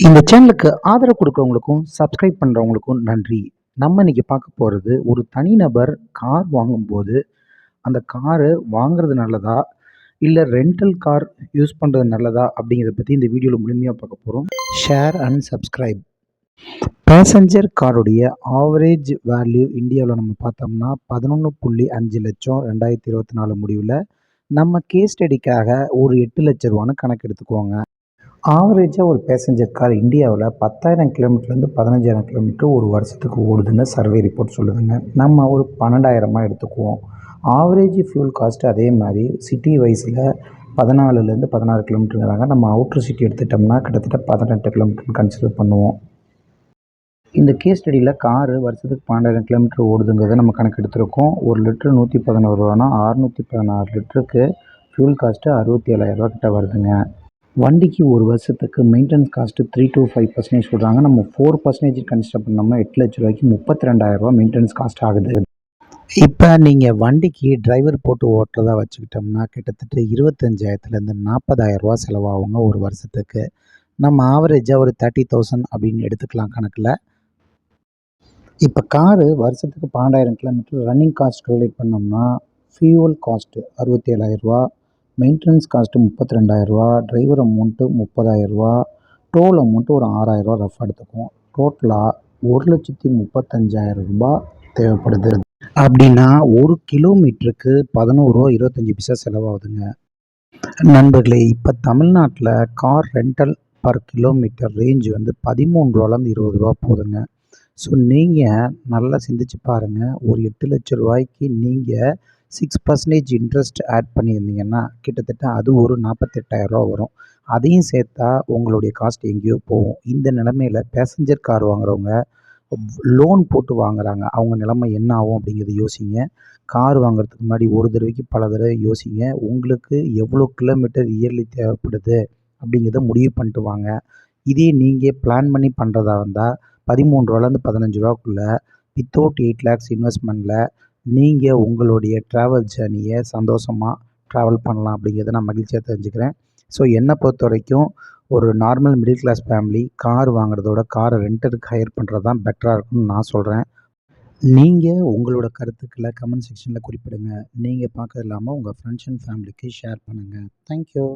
இந்த சேனலுக்கு ஆதரவு கொடுக்குறவங்களுக்கும் சப்ஸ்கிரைப் பண்ணுறவங்களுக்கும் நன்றி. நம்ம இன்னைக்கு பார்க்க போகிறது ஒரு தனிநபர் கார் வாங்கும்போது அந்த காரு வாங்குறது நல்லதா? இல்லை ரெண்டல் கார் யூஸ் பண்ணுறது நல்லதா? அப்படிங்கிறத பற்றி இந்த வீடியோவில் முழுமையாக பார்க்க போகிறோம் ஷேர் அண்ட் சப்ஸ்கிரைப் பேசஞ்சர் காருடைய ஆவரேஜ் வேல்யூ இந்தியாவில் நம்ம பார்த்தோம்னா பதினொன்று புள்ளி அஞ்சு லட்சம் ரெண்டாயிரத்தி இருபத்தி நாலு முடிவில் நம்ம கேஸ் ஸ்டடிக்காக ஒரு எட்டு லட்ச ரூபான்னு கணக்கு எடுத்துக்குவாங்க ஆவரேஜாக ஒரு பேசஞ்சர் கார் இந்தியாவில் பத்தாயிரம் கிலோமீட்டர்லேருந்து பதினஞ்சாயிரம் கிலோமீட்டர் ஒரு வருஷத்துக்கு ஓடுதுன்னு சர்வே ரிப்போர்ட் சொல்லுதுங்க. நம்ம ஒரு பன்னெண்டாயிரமாக எடுத்துக்குவோம். ஆவரேஜ் ஃபியூல் காஸ்ட் அதே மாதிரி சிட்டி வைஸில் பதினாலுலேருந்து பதினாறு கிலோமீட்டருங்கிறாங்க நம்ம அவுட்ரு சிட்டி எடுத்துட்டோம்னா கிட்டத்தட்ட பதினெட்டு கிலோமீட்டர் கன்சிடர் பண்ணுவோம். இந்த கேஸ் ஸ்டடியில் காரு வருஷத்துக்கு பன்னெண்டாயிரம் கிலோமீட்டர் ஓடுதுங்கிறத நம்ம கணக்கெடுத்திருக்கோம். ஒரு லிட்டரு நூற்றி பதினோரு ரூபானா அறுநூற்றி பதினாறு லிட்டருக்கு ஃபியூல் காஸ்ட்டு அறுபத்தி ஏழாயிரரூவா கிட்ட வருதுங்க. வண்டிக்கு ஒரு வருஷத்துக்கு maintenance cost three to five percentage சொல்கிறாங்க நம்ம ஃபோர் பர்சன்டேஜ் கன்சிடர் பண்ணோம்னா எட்டு லட்ச ரூபாய்க்கு முப்பத்தி ரெண்டாயிரரூபா மெயின்டெனன்ஸ் காஸ்ட் ஆகுது. இப்போ நீங்கள் வண்டிக்கு டிரைவர் போட்டு ஓட்டுறதா வச்சுக்கிட்டோம்னா கிட்டத்தட்ட இருபத்தஞ்சாயிரத்துலேருந்து நாற்பதாயிரரூபா செலவாகுங்க ஒரு வருஷத்துக்கு. நம்ம ஆவரேஜாக ஒரு தேர்ட்டி தௌசண்ட் அப்படின்னு எடுத்துக்கலாம் கணக்கில். இப்போ காரு வருஷத்துக்கு பன்னெண்டாயிரம் கிலோமீட்டர் ரன்னிங் காஸ்ட் கல்குலேட் பண்ணோம்னா ஃபியூவல் காஸ்ட்டு அறுபத்தி ஏழாயிரரூவா மெயின்டெனன்ஸ் காஸ்ட்டு முப்பத்தி ரெண்டாயிரரூவா டிரைவர் அமௌண்ட்டு முப்பதாயிரரூவா டோல் அமௌண்ட்டு ஒரு ஆறாயிரரூவா ரஃப் எடுத்துக்குவோம். டோட்டலாக ஒரு லட்சத்தி முப்பத்தஞ்சாயிரம் ரூபாய் தேவைப்படுது. அப்படின்னா ஒரு கிலோமீட்டருக்கு பதினோருவா இருபத்தஞ்சி பைசா செலவாகுதுங்க. நண்பர்களே இப்போ தமிழ்நாட்டில் car rental per kilometre range வந்து பதிமூணு ரூபாலேருந்து இருபது ரூபா போதுங்க ஸோ நீங்கள் நல்லா சிந்திச்சு பாருங்கள் ஒரு எட்டு லட்ச ரூபாய்க்கு நீங்கள் சிக்ஸ் பர்சன்டேஜ் இன்ட்ரெஸ்ட் ஆட் பண்ணியிருந்தீங்கன்னா கிட்டத்தட்ட அது ஒரு நாற்பத்தெட்டாயிரரூவா வரும். அதையும் சேர்த்தா உங்களுடைய காஸ்ட் எங்கேயோ போகும். இந்த நிலமையில் பேசஞ்சர் கார் வாங்குறவங்க லோன் போட்டு வாங்குறாங்க. அவங்க நிலைமை என்ன ஆகும் அப்படிங்கிறத யோசிங்க. கார் வாங்குறதுக்கு முன்னாடி ஒரு தடவைக்கு பல தடவை யோசிங்க. உங்களுக்கு எவ்வளோ கிலோமீட்டர் இயர்லி தேவைப்படுது அப்படிங்கிறத முடிவு பண்ணிட்டு வாங்க. இதே நீங்கள் பிளான் பண்ணி பண்ணுறதா இருந்தால் பதிமூணு ரூபாலேருந்து பதினஞ்சு ரூபாக்குள்ளே வித்தவுட் எயிட் லேக்ஸ் இன்வெஸ்ட்மெண்ட்டில் நீங்கள் உங்களுடைய ட்ராவல் ஜேர்னியை சந்தோஷமாக ட்ராவல் பண்ணலாம் அப்படிங்கிறத நான் மகிழ்ச்சியாக தெரிஞ்சுக்கிறேன். ஸோ என்னை பொறுத்த வரைக்கும் ஒரு normal middle class family car வாங்குறதோட காரை ரெண்டருக்கு ஹையர் பண்ணுறது தான் பெட்டராக இருக்கும்னு நான் சொல்கிறேன் நீங்கள் உங்களோட கருத்துக்களை கமெண்ட் செக்ஷனில் குறிப்பிடுங்க. நீங்கள் பார்க்கறது இல்லாமல் உங்கள் ஃப்ரெண்ட்ஸ் அண்ட் ஃபேமிலிக்கு ஷேர் பண்ணுங்கள் தேங்க்யூ